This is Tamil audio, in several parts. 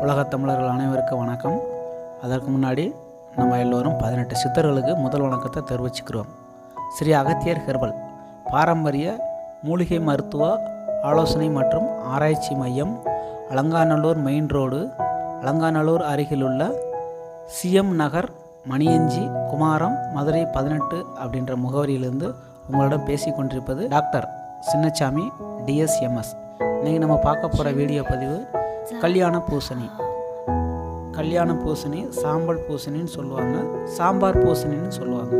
உலகத் தமிழர்கள் அனைவருக்கும் வணக்கம். அதற்கு முன்னாடி நம்ம எல்லோரும் பதினெட்டு சித்தர்களுக்கு முதல் வணக்கத்தை தெரிவிச்சுக்கிறோம். ஸ்ரீ அகத்தியர் ஹெர்பல் பாரம்பரிய மூலிகை மருத்துவ ஆலோசனை மற்றும் ஆராய்ச்சி மையம் அலங்காநல்லூர் மெயின் ரோடு அலங்காநல்லூர் அருகிலுள்ள சிஎம் நகர் மணியஞ்சி குமாரம் மதுரை பதினெட்டு அப்படின்ற முகவரியிலிருந்து உங்களிடம் பேசி கொண்டிருப்பது டாக்டர் சின்னச்சாமி டிஎஸ்எம்எஸ் இன்றைக்கி நம்ம பார்க்க போகிற வீடியோ பதிவு கல்யாண பூசணி. கல்யாண பூசணி சாம்பல் பூசணின்னு சொல்லுவாங்க. சாம்பார் பூசணின்னு சொல்லுவாங்க.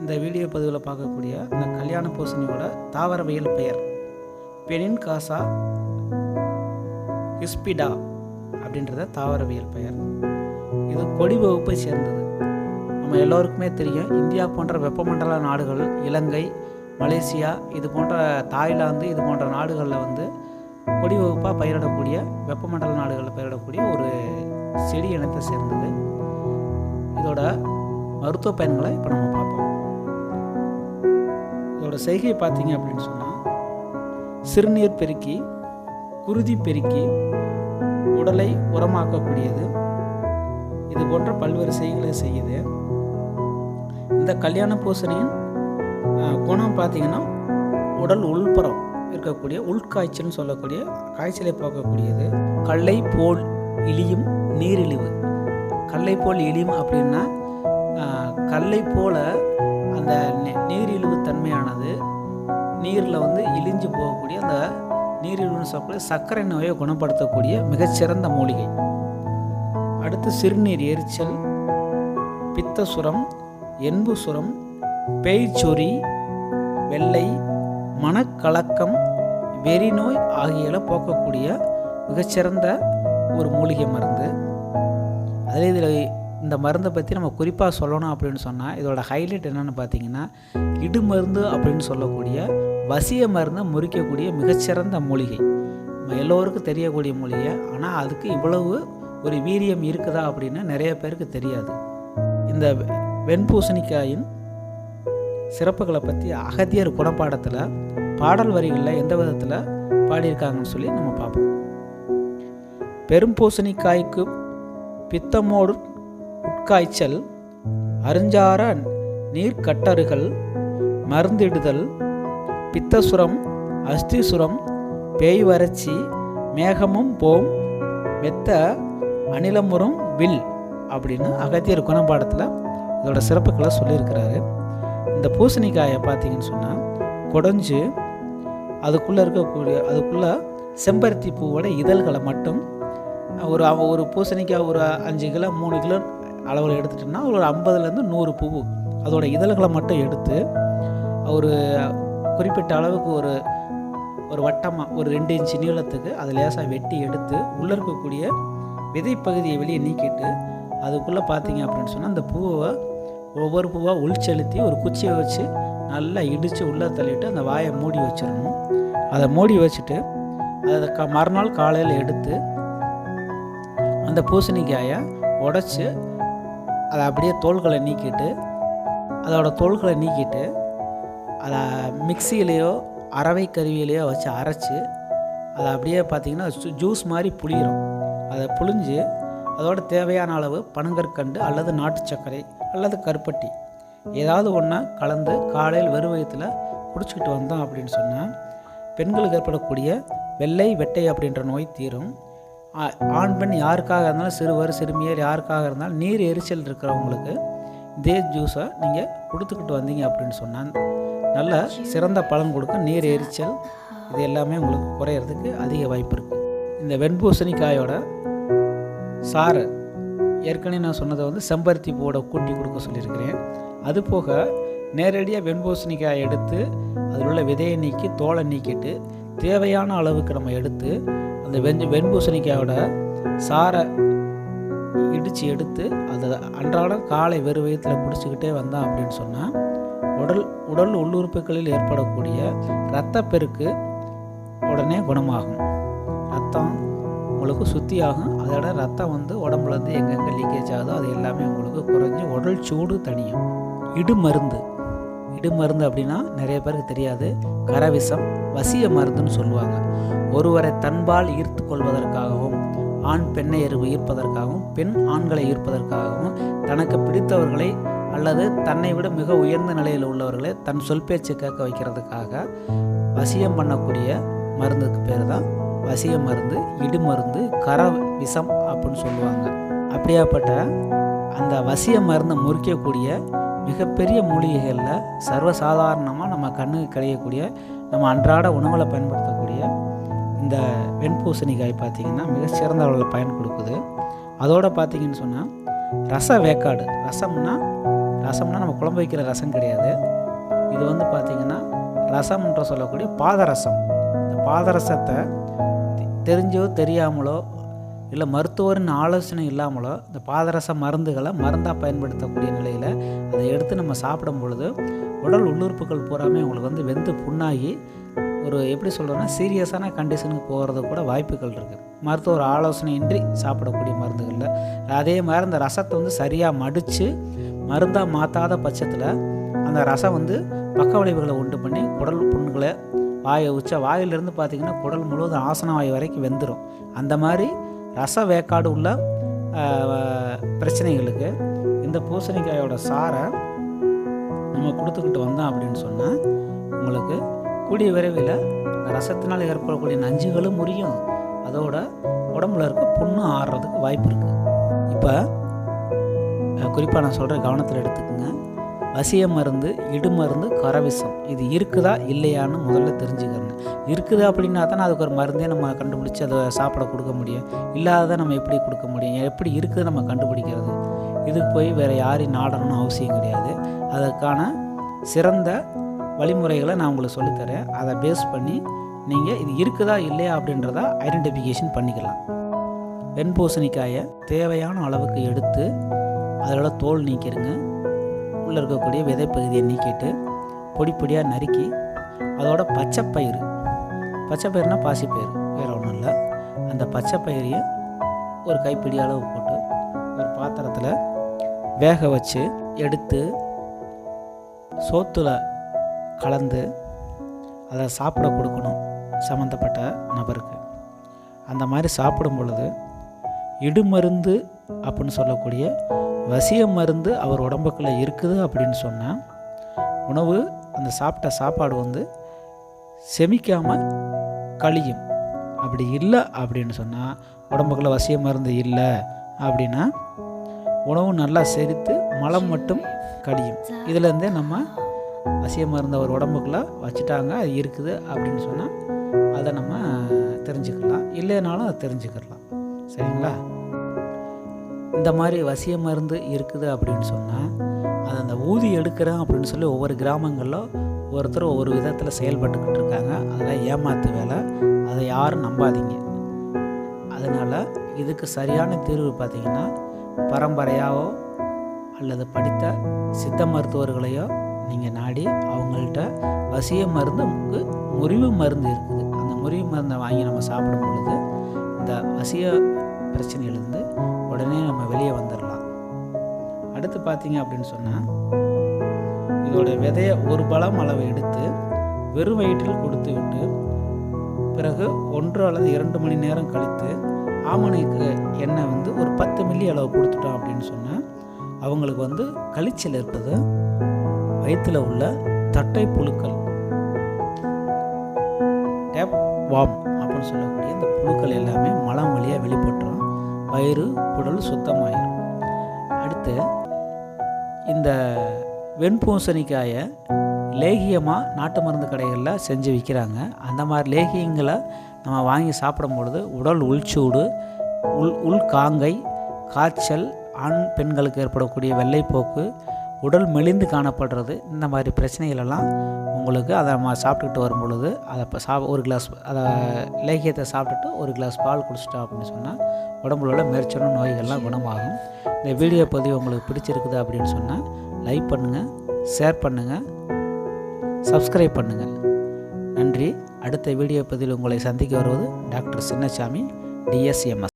இந்த வீடியோ பதிவில் பார்க்கக்கூடிய இந்த கல்யாண பூசணியோட தாவரவியல் பெயர். பெனின் காசா ஹிஸ்பிடா அப்படின்றத தாவரவியல் பெயர். இது கொடி வகுப்பை சேர்ந்தது. நம்ம எல்லோருக்குமே தெரியும் இந்தியா போன்ற வெப்பமண்டல நாடுகள் இலங்கை மலேசியா இது போன்ற தாய்லாந்து இது போன்ற நாடுகளில் வந்து கொடி வகுப்பாக பயிரிடக்கூடிய வெப்பமண்டல நாடுகளில் பயிரிடக்கூடிய ஒரு செடி இனத்தை சேர்ந்தது. இதோட மருத்துவ பயன்களை இப்போ நம்ம பார்ப்போம். இதோட செய்கை பார்த்தீங்க அப்படின்னு சொன்னால் சிறுநீர் பெருக்கி குருதி பெருக்கி உடலை உரமாக்கக்கூடியது. இது போன்ற பல்வேறு செய்களை செய்யுது. இந்த கல்யாண பூசணியின் குணம் பார்த்தீங்கன்னா உடல் உள்புறம். இருக்கக்கூடிய உள்காய்ச்சல்னு சொல்லக்கூடிய காய்ச்சலை போக்கக்கூடியது கல்லை போல் இழியும் நீரிழிவு. கல்லை போல் இழியும் அப்படின்னா கல்லை போல அந்த நீரிழிவு தன்மையானது நீரில் வந்து இழிஞ்சு போகக்கூடிய அந்த நீரிழிவுன்னு சொல்லக்கூடிய சர்க்கரை நோயை குணப்படுத்தக்கூடிய மிகச்சிறந்த மூலிகை. அடுத்து சிறுநீர் எரிச்சல் பித்த சுரம் எண்பு சுரம் பேய்ச்சொறி வெள்ளை மனக்கலக்கம் வெறிநோய் ஆகியவை போக்கக்கூடிய மிகச்சிறந்த ஒரு மூலிகை மருந்து. அதே இதில் இந்த மருந்தை பற்றி நம்ம குறிப்பாக சொல்லணும் அப்படின்னு சொன்னால் இதோட ஹைலைட் என்னென்னு பார்த்தீங்கன்னா இடுமருந்து அப்படின்னு சொல்லக்கூடிய வசிய மருந்தை முறிக்கக்கூடிய மிகச்சிறந்த மூலிகை. நம்ம எல்லோருக்கும் தெரியக்கூடிய மூலிகை. ஆனால் அதுக்கு இவ்வளவு ஒரு வீரியம் இருக்குதா அப்படின்னு நிறைய பேருக்கு தெரியாது. இந்த வெ- வெண்பூசணிக்காயின் சிறப்புகளை பற்றி அகத்தியர் குணப்பாடத்தில் பாடல் வரிகளில் எந்த விதத்தில் பாடியிருக்காங்கன்னு சொல்லி நம்ம பார்ப்போம். பெரும்பூசணிக்காய்க்கு பித்தமோடு உட்காய்ச்சல் அருஞ்சார நீர்க்கட்டறுகள் மருந்திடுதல் பித்தசுரம் அஸ்திசுரம் பேய் வறட்சி மேகமும் போம் மெத்த அனிலமுறும் வில் அப்படின்னு அகத்தியர் குணப்பாடத்தில் இதோட சிறப்புகளை சொல்லியிருக்கிறாரு. இந்த பூசணிக்காயை பார்த்தீங்கன்னு சொன்னால் குடஞ்சு அதுக்குள்ளே இருக்கக்கூடிய அதுக்குள்ளே செம்பருத்தி பூவோட இதழ்களை மட்டும் ஒரு ஒரு பூசணிக்காய் ஒரு அஞ்சு கிலோ மூணு கிலோ அளவில் எடுத்துட்டோம்னா ஒரு ஐம்பதுலேருந்து நூறு பூ அதோட இதழ்களை மட்டும் எடுத்து ஒரு குறிப்பிட்ட அளவுக்கு ஒரு ஒரு வட்டமாக ஒரு ரெண்டு இன்ச்சு நீளத்துக்கு அதை லேசாக வெட்டி எடுத்து உள்ளே இருக்கக்கூடிய விதை பகுதியை வெளியே நீக்கிட்டு அதுக்குள்ளே பார்த்தீங்க அப்படின்னு சொன்னால் அந்த பூவை ஒவ்வொரு பூவாக உள் செலுத்தி ஒரு குச்சியை வச்சு நல்லா இடித்து உள்ளே தள்ளிட்டு அந்த வாயை மூடி வச்சிடணும். அதை மூடி வச்சுட்டு அதை க மறுநாள் காலையில் எடுத்து அந்த பூசணிக்காயை உடச்சி அதை அப்படியே தோள்களை நீக்கிட்டு அதோட தோள்களை நீக்கிட்டு அதை மிக்சியிலையோ அரவை கருவியிலையோ வச்சு அரைச்சி அதை அப்படியே பார்த்திங்கன்னா ஜூ- ஜூஸ் மாதிரி புளிகிறோம் அதை புளிஞ்சு அதோட தேவையான அளவு பனங்கற்கண்டு அல்லது நாட்டு சர்க்கரை அல்லது கருப்பட்டி. ஏதாவது ஒன்றா கலந்து காலையில் வெறும் வயிற்றுல குடிச்சிக்கிட்டு வந்தோம் அப்படின்னு சொன்னால் பெண்களுக்கு ஏற்படக்கூடிய வெள்ளை வெட்டை அப்படின்ற நோய் தீரும். ஆ- ஆண் பெண் யாருக்காக இருந்தாலும் சிறுவர் சிறுமியர் யாருக்காக இருந்தாலும் நீர் எரிச்சல் இருக்கிறவங்களுக்கு இதே ஜூஸை நீங்கள் கொடுத்துக்கிட்டு வந்தீங்க அப்படின்னு சொன்னால் நல்ல சிறந்த பலன் கொடுக்கும். நீர் எரிச்சல் இது எல்லாமே உங்களுக்கு குறையிறதுக்கு அதிக வாய்ப்பு இருக்குது இந்த வெண்பூசணிக்காயோட சாறு ஏற்கனவே நான் சொன்னதை வந்து செம்பருத்தி பூவோட கூட்டி கொடுக்க சொல்லியிருக்கிறேன். அது போக நேரடியாக வெண்பூசணிக்காய் எடுத்து அதில் உள்ள விதையை நீக்கி தோலை நீக்கிட்டு தேவையான அளவுக்கு நம்ம எடுத்து அந்த வெண் வெண்பூசணிக்காயோட சாரை இடித்து எடுத்து அதை அன்றாடம் காலை வெறு வயிற்றில் பிடிச்சிக்கிட்டே வந்தான் அப்படின்னு சொன்னால் உடல் உடல் உள்ளுறுப்புகளில் ஏற்படக்கூடிய இரத்தப்பெருக்கு உடனே குணமாகும். ரத்தம் உங்களுக்கு சுத்தியாகும். அதோட ரத்தம் வந்து உடம்புலேருந்து எங்கெங்கே லீக்கேஜ் ஆகுதோ அது எல்லாமே உங்களுக்கு குறைஞ்சி உடல் சூடு தணியும். இடுமருந்து இடுமருந்து அப்படின்னா நிறைய பேருக்கு தெரியாது. கரவிசம் வசிய மருந்துன்னு சொல்லுவாங்க. ஒருவரை தன்பால் ஈர்த்து கொள்வதற்காகவும் ஆண் பெண்ணை எரு- ஈர்ப்பதற்காகவும் பெண் ஆண்களை ஈர்ப்பதற்காகவும் தனக்கு பிடித்தவர்களை அல்லது தன்னை விட மிக உயர்ந்த நிலையில் உள்ளவர்களை தன் சொல் பேச்சு கேட்க வைக்கிறதுக்காக வசியம் பண்ணக்கூடிய மருந்துக்கு பேர் தான் வசிய மருந்து இடு மருந்து கர விஷம் அப்படின்னு சொல்லுவாங்க. அப்படியாப்பட்ட அந்த வசிய மருந்தை முறிக்கக்கூடிய மிகப்பெரிய மூலிகைகளில் சர்வசாதாரணமாக நம்ம கண்ணுக்கு கிடைக்கக்கூடிய நம்ம அன்றாட உணவில் பயன்படுத்தக்கூடிய இந்த வெண்பூசணிக்காய் பார்த்திங்கன்னா மிக சிறந்த அளவில் பயன் கொடுக்குது. அதோடு பார்த்திங்கன்னு சொன்னால் ரச வேக்காடு. ரசம்னா ரசம்னா நம்ம குழம்பு வைக்கிற ரசம் கிடையாது. இது வந்து பார்த்திங்கன்னா ரசம்ன்ற சொல்லக்கூடிய பாதரசம். இந்த பாதரசத்தை தெரிஞ்சோ தெரியாமலோ இல்லை மருத்துவரின் ஆலோசனை இல்லாமலோ இந்த பாதரச மருந்துகளை மருந்தாக பயன்படுத்தக்கூடிய நிலையில் அதை எடுத்து நம்ம சாப்பிடும் பொழுது உடல் உள்ளுறுப்புகள் பூராமே உங்களுக்கு வந்து வெந்து புண்ணாகி ஒரு எப்படி சொல்கிறோன்னா சீரியஸான கண்டிஷனுக்கு போகிறது கூட வாய்ப்புகள் இருக்குது மருத்துவர் ஆலோசனையின்றி சாப்பிடக்கூடிய மருந்துகளில். அதே மாதிரி அந்த ரசத்தை வந்து சரியாக மடித்து மருந்தாக மாற்றாத பட்சத்தில் அந்த ரசம் வந்து பக்க விளைவுகளை உண்டு பண்ணி குடல் புண்களை வாயை உச்ச வாயிலிருந்து பார்த்திங்கன்னா குடல் முழுவதும் ஆசன வாயு வரைக்கும் வெந்துடும் அந்த மாதிரி ரச வேக்காடு உள்ள பிரச்சனைகளுக்கு இந்த பூசணிக்காயோட சாரை நம்ம கொடுத்துக்கிட்டு வந்தோம் அப்படின்னு சொன்னால் உங்களுக்கு கூடிய விரைவில் ரசத்தினால் ஏற்படக்கூடிய நஞ்சுகளும் முறியும். அதோட உடம்புல இருக்க புண்ணும் ஆறுறதுக்கு வாய்ப்பு இருக்குது இப்போ குறிப்பாக நான் சொல்கிற கவனத்தில் எடுத்துக்கோங்க. வசிய மருந்து இடு மருந்து கரவிசம். இது இருக்குதா இல்லையான்னு முதல்ல தெரிஞ்சுக்கிறேன் இருக்குது அப்படின்னா தான் அதுக்கு ஒரு மருந்தே நம்ம கண்டுபிடிச்சி அதை சாப்பிட கொடுக்க முடியும். இல்லாததை நம்ம எப்படி கொடுக்க முடியும்? எப்படி இருக்குது நம்ம கண்டுபிடிக்கிறது. இதுக்கு போய் வேறு யாரையும் நாடணும்னு அவசியம் கிடையாது. அதற்கான சிறந்த வழிமுறைகளை நான் உங்களுக்கு சொல்லித்தரேன் அதை பேஸ் பண்ணி நீங்கள் இது இருக்குதா இல்லையா அப்படின்றத ஐடென்டிஃபிகேஷன் பண்ணிக்கலாம். வெண்பூசணிக்காயை தேவையான அளவுக்கு எடுத்து அதோட தோல் நீக்கிடுங்க. உள்ளே இருக்கக்கூடிய விதைப்பகுதியை நீக்கிட்டு பொடி பொடியாக நறுக்கி அதோட பச்சை பயிறு. பச்சை பயிறுனா பாசிப்பயிறு வேறு ஒன்றும் இல்லை. அந்த பச்சை பயிரையும் ஒரு கைப்பிடி அளவு போட்டு ஒரு பாத்திரத்தில் வேக வச்சு எடுத்து சோத்துல கலந்து அதை சாப்பிட கொடுக்கணும் சம்மந்தப்பட்ட நபருக்கு. அந்த மாதிரி சாப்பிடும் பொழுது இடுமருந்து அப்படின்னு சொல்லக்கூடிய வசிய மருந்து அவர் உடம்புக்குள்ளே இருக்குது அப்படின்னு சொன்னால் உணவு அந்த சாப்பிட்ட சாப்பாடு வந்து செமிக்காமல் கழியும். அப்படி இல்லை அப்படின்னு சொன்னால் உடம்புக்குள்ள வசிய மருந்து இல்லை அப்படின்னா உணவு நல்லா செரித்து மலம் மட்டும் கழியும். இதுலேருந்தே நம்ம வசிய மருந்து அவர் உடம்புக்குள்ளே வச்சுட்டாங்க அது இருக்குது அப்படின்னு சொன்னால் அதை நம்ம தெரிஞ்சுக்கலாம். இல்லைனாலும் அதை தெரிஞ்சுக்கலாம். சரிங்களா? இந்த மாதிரி வசிய மருந்து இருக்குது அப்படின்னு சொன்னால் அது அந்த ஊதி எடுக்கிறேன் அப்படின்னு சொல்லி ஒவ்வொரு கிராமங்களில் ஒவ்வொருத்தர் ஒவ்வொரு விதத்தில் செயல்பட்டுக்கிட்டு இருக்காங்க. அதெல்லாம் ஏமாத்து வேலை. அதை யாரும் நம்பாதீங்க. அதனால் இதுக்கு சரியான தீர்வு பார்த்திங்கன்னா பரம்பரையாவோ அல்லது படித்த சித்த மருத்துவர்களையோ நீங்கள் நாடி அவங்கள்ட்ட வசிய மருந்துக்கு முறிவு மருந்து இருக்குது. அந்த முறிவு மருந்தை வாங்கி நம்ம சாப்பிடும் பொழுது இந்த வசிய பிரச்சனையிலேருந்து உடனே நம்ம வெளியே வந்துடலாம் அடுத்து பார்த்தீங்க அப்படின்னு சொன்னால் இதோட விதையை ஒரு பழம் அளவு எடுத்து வெறும் வயிற்றில் கொடுத்து விட்டு பிறகு ஒன்று அல்லது இரண்டு மணி நேரம் கழித்து ஆமணிக்கு எண்ணெய் வந்து ஒரு பத்து மில்லி அளவு கொடுத்துட்டோம் அப்படின்னு சொன்னால் அவங்களுக்கு வந்து கழிச்சல் இருப்பது வயிற்றில் உள்ள தட்டை புழுக்கள். டேப் வாம் அப்படின்னு சொல்லக்கூடிய இந்த புழுக்கள் எல்லாமே மலம் வழியாக வெளிப்பட்டுரும். வயிறு குடல் சுத்தமாயிடும் அடுத்து இந்த வெண்பூசணிக்காயை லேகியமாக நாட்டு மருந்து கடைகளில் செஞ்சு விற்கிறாங்க அந்த மாதிரி லேகியங்களை நம்ம வாங்கி சாப்பிடும் பொழுது உடல் உள்சூடு உள் உள்காங்கை காய்ச்சல் ஆண் பெண்களுக்கு ஏற்படக்கூடிய வெள்ளைப்போக்கு உடல் மெலிந்து காணப்படுறது இந்த மாதிரி பிரச்சனைகளெல்லாம் உங்களுக்கு அதை நம்ம சாப்பிட்டுக்கிட்டு வரும் பொழுது அதை இப்போ சா ஒரு கிளாஸ் அதை லேகியத்தை சாப்பிட்டுட்டு ஒரு கிளாஸ் பால் குடிச்சிட்டோம் அப்படின்னு சொன்னால் உடம்புல உள்ள மேற்சொன்ன நோய்கள்லாம் குணமாகும். இந்த வீடியோ பதிவு உங்களுக்கு பிடிச்சிருக்குது அப்படின்னு சொன்னால் லைக் பண்ணுங்கள் ஷேர் பண்ணுங்கள் சப்ஸ்கிரைப் பண்ணுங்கள் நன்றி. அடுத்த வீடியோ பதிவில் உங்களை சந்திக்க வருவது டாக்டர் சின்னசாமி டிஎஸ்எம்எஸ்